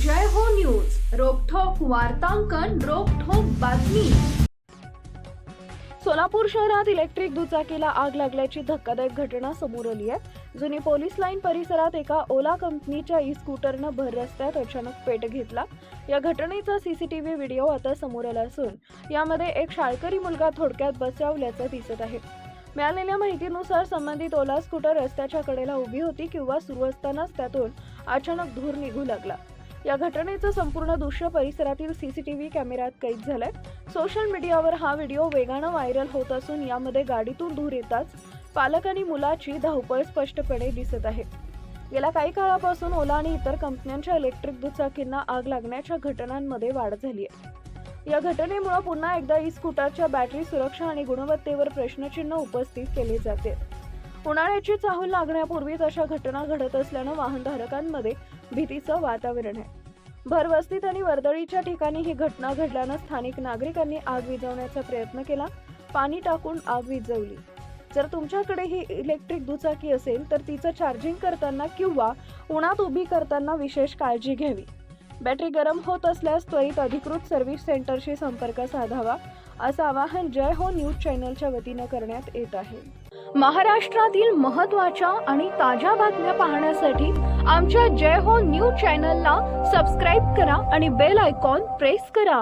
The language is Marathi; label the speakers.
Speaker 1: जय हो न्यूज. रोकठोक वार्तांकन रोखोक बातमी. सोलापूर शहरात इलेक्ट्रिक दुचाकीला आग लागल्याची धक्कादायक घटना समोर आली आहे. जुनी पोलीस लाईन परिसरात एका ओला कंपनीच्या ई स्कूटरनं भर रस्त्यात अचानक पेट घेतला. या घटनेचा सीसीटीव्ही व्हिडिओ आता समोर आला असून यामध्ये एक शाळकरी मुलगा थोडक्यात बचावल्याचं दिसत आहे. मिळालेल्या माहितीनुसार संबंधित ओला स्कूटर रस्त्याच्या कडेला उभी होती किंवा सुरू असतानाच त्यातून अचानक धूर निघू लागला. या घटनेचं संपूर्ण दृश्य परिसरातील सीसीटीव्ही कॅमेऱ्यात कैद झालंय. सोशल मीडियावर हा व्हिडिओ वेगानं व्हायरल होत असून यामध्ये गाडीतून धूर येताच पालक आणि मुलाची धावपळ स्पष्टपणे दिसत आहे. गेल्या काही काळापासून ओला आणि इतर कंपन्यांच्या इलेक्ट्रिक दुचाकींना आग लागण्याच्या घटनांमध्ये वाढ झाली आहे या घटनेमुळे पुन्हा एकदा ई स्कूटरच्या बॅटरी सुरक्षा आणि गुणवत्तेवर प्रश्नचिन्ह उपस्थित केले जाते. उन्हाळ्याची चाहूल लागण्यापूर्वीच अशा घटना घडत असल्यानं वाहनधारकांमध्ये भीतीचं वातावरण आहे. भरवस्तीत आणि वर्दळीच्या ठिकाणी ही घटना घडल्यानं स्थानिक नागरिकांनी आग विझवण्याचा प्रयत्न केला. पाणी टाकून आग विझवली. जर तुमच्याकडे ही इलेक्ट्रिक दुचाकी असेल तर तिचं चार्जिंग करताना किंवा उन्हात उभी करताना विशेष काळजी घ्यावी. बॅटरी गरम होत असल्यास त्वरित अधिकृत सर्व्हिस सेंटरशी संपर्क साधावा असं आवाहन जय हो न्यूज चॅनलच्या वतीनं करण्यात येत आहे. महाराष्ट्रातील महत्त्वाच्या आणि ताज्या बातम्या पाहण्यासाठी आमच्या जय हो न्यूज चॅनलला सबस्क्राईब करा आणि बेल आयकॉन प्रेस करा.